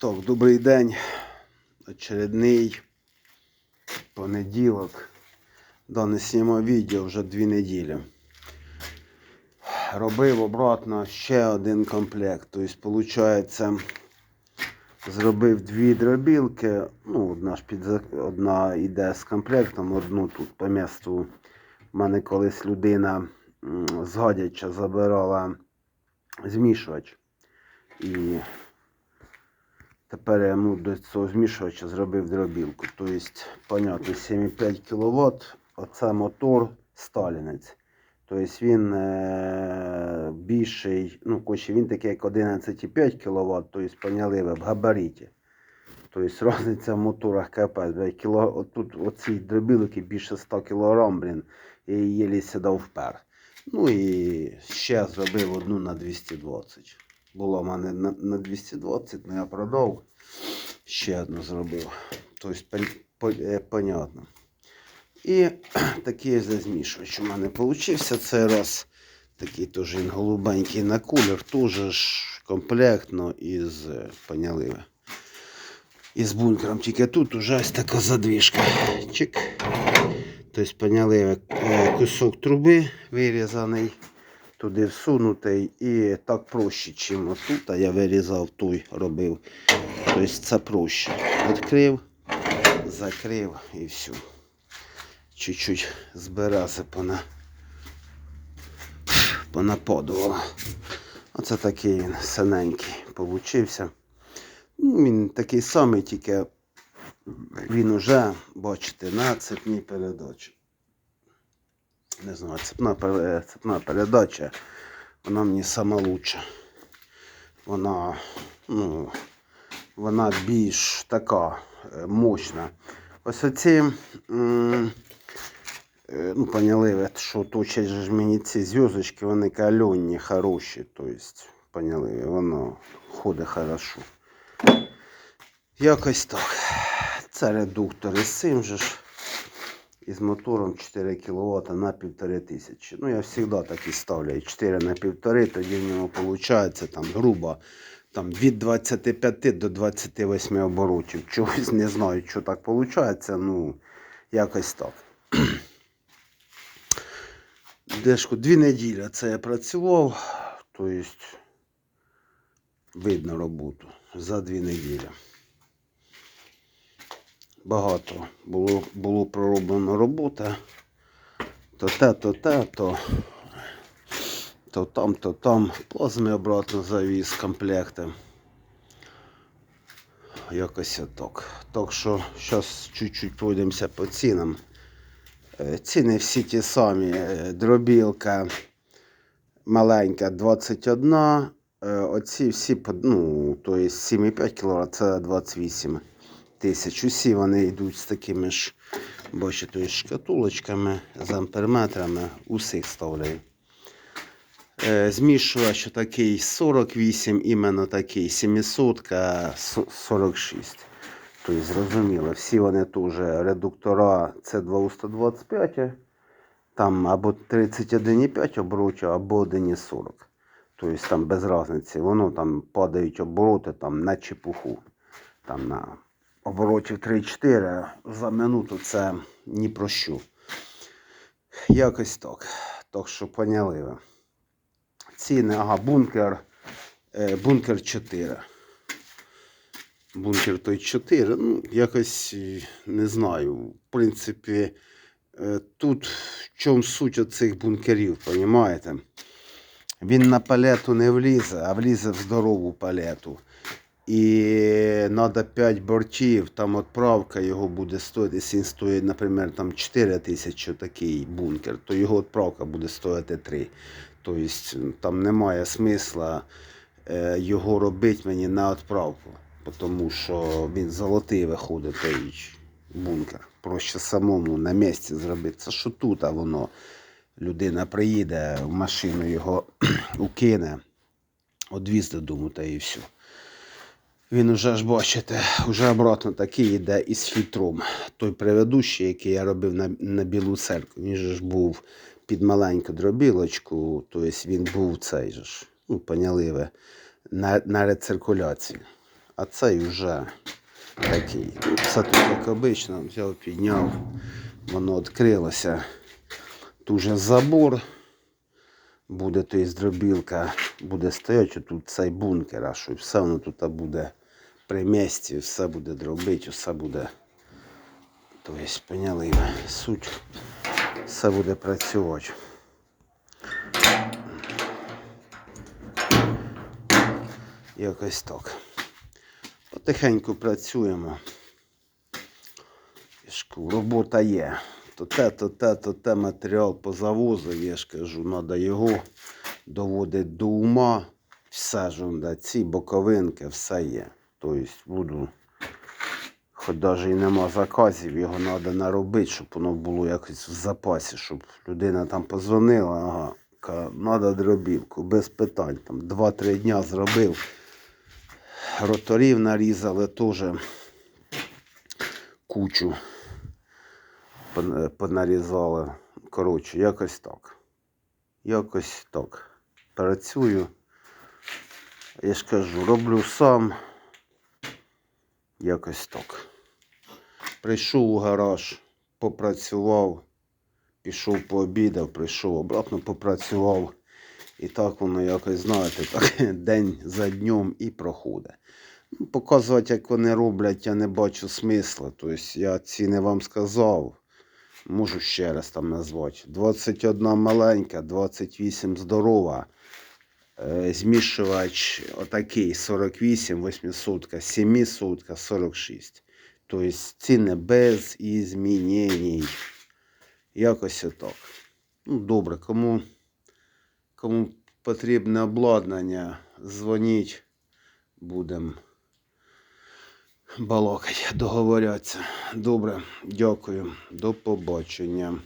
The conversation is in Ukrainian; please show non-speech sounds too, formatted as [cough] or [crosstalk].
Так, добрий день. Очередний понеділок. Дане знімав відео вже дві неділі. Робив обратно ще один комплект. Тобто, виходить, зробив дві дробілки. Ну, одна ж під одна йде з комплектом, одну тут по місту. У мене колись людина з забирала змішувач. І Тепер я йому до цього змішувача зробив дробілку. Тобто, понятно, 7,5 кВт. Оце мотор Сталінець. Тобто він е, більший, ну, коротше, він такий як 11,5 кВт, тобто поняли ви в габаріті. Тобто різниця в моторах капець. Кіло, отут оці дробілки більше 100 кг, блін, її єлі сідав впер. Ну і ще зробив одну на 220. Було в мене на, на 220, але я продав. Ще одну зробив. Тобто, е, понятно. І [clears throat] такий ось змішувач у мене получився цей раз. Такий теж голубенький на кулер, теж комплектно із е, поняли ви. Із бункером. Тільки тут уже ось така задвіжка. Чик. Тобто, поняли е, кусок труби вирізаний туди всунутий і так проще, чим отут. А я вирізав той робив. Тобто це проще. Відкрив, закрив і все. Чуть-чуть збирався пона... понаподувало. Оце такий він синенький получився. Він такий самий, тільки він уже, бачите, на цепній передачі не знаю, цепна, цепна передача, вона мені сама лучша. Вона, ну, вона більш така е, мощна. Ось оці, е, ну, поняли, що же ж мені ці зв'язочки, вони кальонні, хороші. Тобто, поняли, воно ходить хорошо. Якось так. Це редуктор із цим же ж. Із мотором 4 кВт на 1500. Ну, я завжди так і ставлю. 4 на 1,5, тоді в нього виходить там грубо там, від 25 до 28 оборотів. Чогось не знаю, що так виходить. Ну, якось так. [clears throat] Дешко дві неділі це я працював. Тобто видно роботу за дві неділі багато було, було пророблено робота. То те, то те, то, то там, то там. Плазми обратно завіз комплекти. Якось отак. Так що зараз чуть-чуть пройдемося по цінам. Е, Ціни всі ті самі. Е, Дробілка маленька 21. е, Оці всі, ну, то є 7,5 кг, це 28 тисяч. Усі вони йдуть з такими ж, бачите, шкатулочками з амперметрами. Усіх ставляю. Е, Змішувач такий 48, іменно такий 700 46. Тобто, зрозуміло, всі вони теж редуктора C2 125, там або 31,5 оборотів, або 1,40. Тобто там без різниці. Воно там падають обороти там, на чепуху. Там на оборотів 3-4 за минуту це ні про що. Якось так. Так що поняли ви. Ціни, ага, бункер. е, Бункер 4. Бункер той 4. Ну, якось е, не знаю. В принципі, е, тут в чому суть оцих бункерів, розумієте? Він на палету не влізе, а влізе в здорову палету. І треба 5 бортів, там відправка його буде стоїти, якщо він стоїть, наприклад, там 4 тисячі такий бункер, то його відправка буде стоїти 3. Тобто там немає смисла е, його робити мені на відправку, тому що він золотий виходить той бункер. Проще самому на місці зробити. Це що тут, а воно людина приїде в машину, його [clears throat] укине, одвіз додому та і все. Він уже ж бачите, вже обратно такий йде із фільтром. Той предыдущий, який я робив на, на білу церкву, він же ж був під маленьку дробілочку, тобто він був цей же ж, ну, поняли на, на рециркуляції. А цей вже такий. Все тут як обично, взяв, підняв, воно відкрилося. Тут же забор буде, то є дробілка, буде стояти тут цей бункер, а що все воно тут буде при місці, все буде дробити, все буде. Тобто, поняли суть, все буде працювати. Якось так. Потихеньку працюємо. Я Робота є. То те, то те, то те матеріал по завозу, я ж кажу, треба його доводити до ума. Все ж да, ці боковинки, все є. Тобто буду, хоч навіть і нема заказів, його треба наробити, щоб воно було якось в запасі, щоб людина там позвонила, ага, треба дробівку, без питань. Там 2-3 дня зробив. Роторів нарізали теж кучу понарізали. Коротше, якось так. Якось так. Працюю. Я ж кажу, роблю сам. Якось так. Прийшов у гараж, попрацював, пішов пообідав, прийшов обратно попрацював. І так воно якось, знаєте, так [laughs] день за днем і проходить. Ну, Показувати, як вони роблять, я не бачу смисла. Тобто я ціни вам сказав. Можу ще раз там назвати. 21 маленька, 28 здорова. Е, Змішувач отакий 48, 800, 700, 46. Тобто ціни без змінень. Якось отак. Ну, добре, кому, кому потрібне обладнання, дзвоніть, будемо балакати, договорятися. Добре, дякую, до побачення.